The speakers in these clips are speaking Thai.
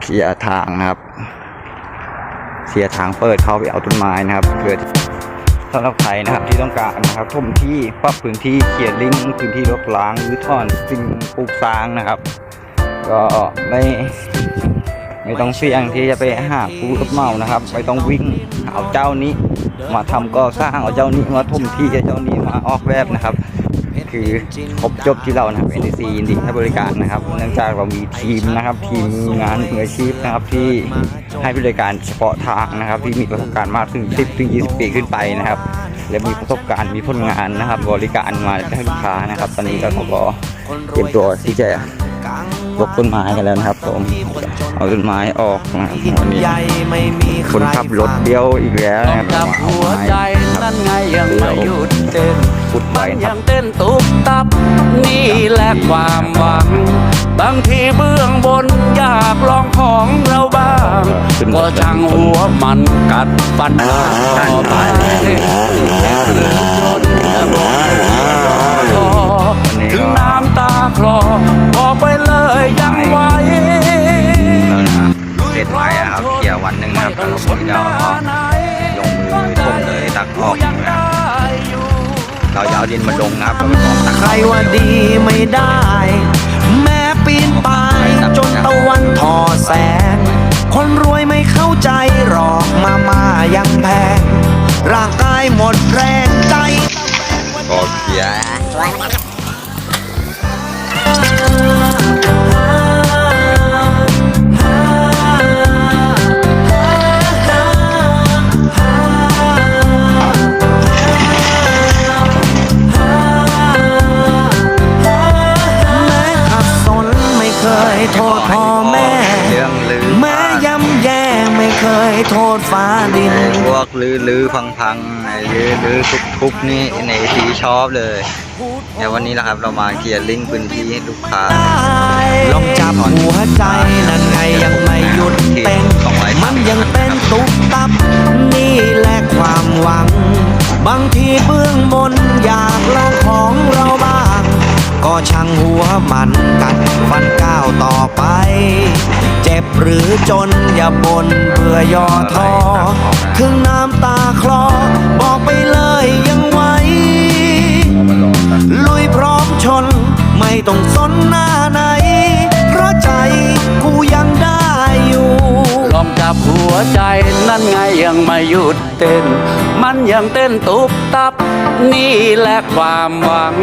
เคลียร์ทางนะครับเคลียร์ทางเปิดเข้าไปเอาต้นไม้นะครับเพื่อสำหรับใครนะครับที่ต้องการนะครับทุ่มที่ปรับพื้นที่เคลียร์ลิงพื้นที่รกล้างหรือถอนสิ่งปลูกสร้างนะครับ ก็ไม่ไม่ต้องเสี่ยงที่จะไปหาผู้รับเหมานะครับ ไม่ต้องวิ่งเอาเจ้านี้ มาทำก่อสร้างเอาเจ้านี้มาทุ่มที่เอาเจ้านี้มาออกแบบนะครับ คือครบจบที่เรานะครับ NTC ยินดีให้บริการนะครับ เนื่องจากเรามีทีมนะครับ ทีมงานมืออาชีพนะครับที่ให้บริการเฉพาะทางนะครับ ที่มีประสบการณ์มากถึง 10ถึง20 ปีขึ้นไปนะครับ และมีประสบการณ์มีผลงานนะครับ บริการมาให้ลูกค้านะครับ ตอนนี้ก็ขาก็เตรียมตัวที่จะยกต้นไม้กันแล้วนะครับผมเอาต้นไม้ออกนะครับวันนี้คนขับรถเดียวอีกแล้วนะครับจับหัวใจนั่นไงยังไม่หยุดเต้นพุดไปมันครัยับงเต้นตุบตับนี่แหละความหวัง บางทีเบื้องบนอยากลองของเราบ้าง ก็ช่างหัวมันกัดฟันต่อไป มเลยตักออกนะครับเราจะเอาดินมาลงนะครับแล้วก็ตักใครว่าดีไม่ได้ แม้ปีนป่ายจนตะวันทอแสง คนรวยไม่เข้าใจหรอกมามายังแพง ร่างกายหมดแรงใจก็เค ยโทษพ่อแม่ เรื่องลือแม้ย่ำแย่ไม่เคยโทษฟ้าดินไอ้พวกลือลือพังพังๆไอ้ลือลือทุบทุบนี่ในทีชอบเลยเดี๋ยววันนี้นะครับเรามาเคลียร์ลิงก์พื้นที่ให้ลูกค้าลองจับหัวใจนั่นไงยังไม่หยุดเต้นมันยังเต้นตุ๊บตับ นี่แหละความหวัง บางทีเบื้องบนอยากลองของเราบ้าง ก็ช่างหัวมันกัดฟันก้าว ต่อไป เจ็บหรือจนอย่าบนเพื่อย่อท้อถึงน้ำตาคลอบอกไปเลยยังไหวลุยพร้อมชน ไม่ต้องสนหน้าไหนับหัวใจนั่นไงยังไม่หยุดเต้น มันยังเต้นตุบตับ นี่แหละความหวัง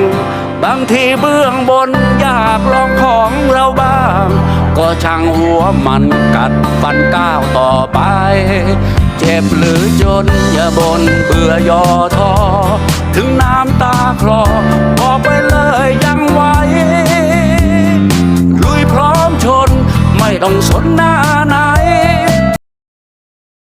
บางทีเบื้องบนอยากลองของเราบ้าง ก็ช่างหัวมันกัดฟันก้าวต่อไป เจ็บหรือจนอย่าบนเบื่อย่อท้อถึงน้ำตาคลอบอกไปเลยยังไหวลุยพร้อมชนไม่ต้องสนหน้า